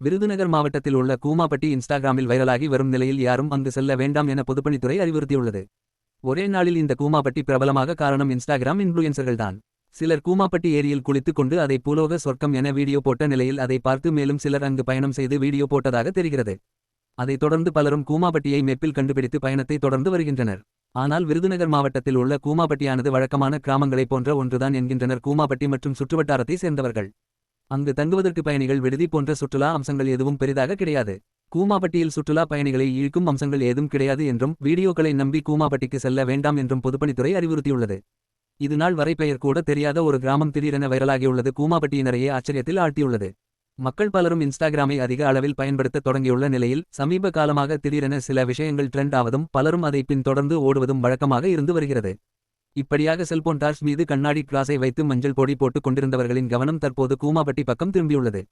விருதுநகர் மாவட்டத்தில் உள்ள கூமாப்பட்டி இன்ஸ்டாகிராமில் வைரலாகி வரும் நிலையில் யாரும் அங்கு செல்ல வேண்டாம் என பொதுப்பணித்துறை அறிவுறுத்தியுள்ளது. ஒரே நாளில் இந்த கூமாப்பட்டி பிரபலமாக காரணம் இன்ஸ்டாகிராம் இன்ஃப்ளூயன்சர்கள்தான். சிலர் கூமாப்பட்டி ஏரியில் குளித்துக் கொண்டு அதை பூலோக சொர்க்கம் என வீடியோ போட்ட நிலையில் அதை பார்த்து மேலும் சிலர் அங்கு பயணம் செய்து வீடியோ போட்டதாக தெரிகிறது. அதைத் தொடர்ந்து பலரும் கூமாப்பட்டியை மெப்பில் கண்டுபிடித்து பயணத்தை தொடர்ந்து வருகின்றனர். ஆனால் விருதுநகர் மாவட்டத்தில் உள்ள கூமாப்பட்டியானது வழக்கமான கிராமங்களைப் போன்ற ஒன்றுதான் என்கின்றனர். கூமாப்பட்டி மற்றும் சுற்றுவட்டாரத்தை சேர்ந்தவர்கள். அங்கு தங்குவதற்கு பயணிகள் விடுதி போன்ற சுற்றுலா அம்சங்கள் எதுவும் பெரிதாக கிடையாது. கூமாபட்டியில் சுற்றுலா பயணிகளை இழுக்கும் அம்சங்கள் ஏதும் கிடையாது என்றும் வீடியோக்களை நம்பி கூமாபட்டிக்கு செல்ல வேண்டாம் என்றும் பொதுப்பணித்துறை அறிவுறுத்தியுள்ளது. இது நாள் வரை பெயர் கூட தெரியாத ஒரு கிராமம் திடீரென வைரலாகியுள்ளது கூமாபட்டியினரையே ஆச்சரியத்தில் ஆழ்த்தியுள்ளது. மக்கள் பலரும் இன்ஸ்டாகிராமை அதிக அளவில் பயன்படுத்த தொடங்கியுள்ள நிலையில் சமீப காலமாக திடீரென சில விஷயங்கள் ட்ரெண்ட் ஆவதும் பலரும் அதை பின்தொடர்ந்து ஓடுவதும் வழக்கமாக இருந்து வருகிறது. இப்படியாக செல்போன் டார்ச் மீது கண்ணாடி கிளாஸை வைத்து மஞ்சள் பொடி போட்டுக் கொண்டிருந்தவர்களின் கவனம் தற்போது கூமாபட்டி பக்கம் திரும்பியுள்ளது.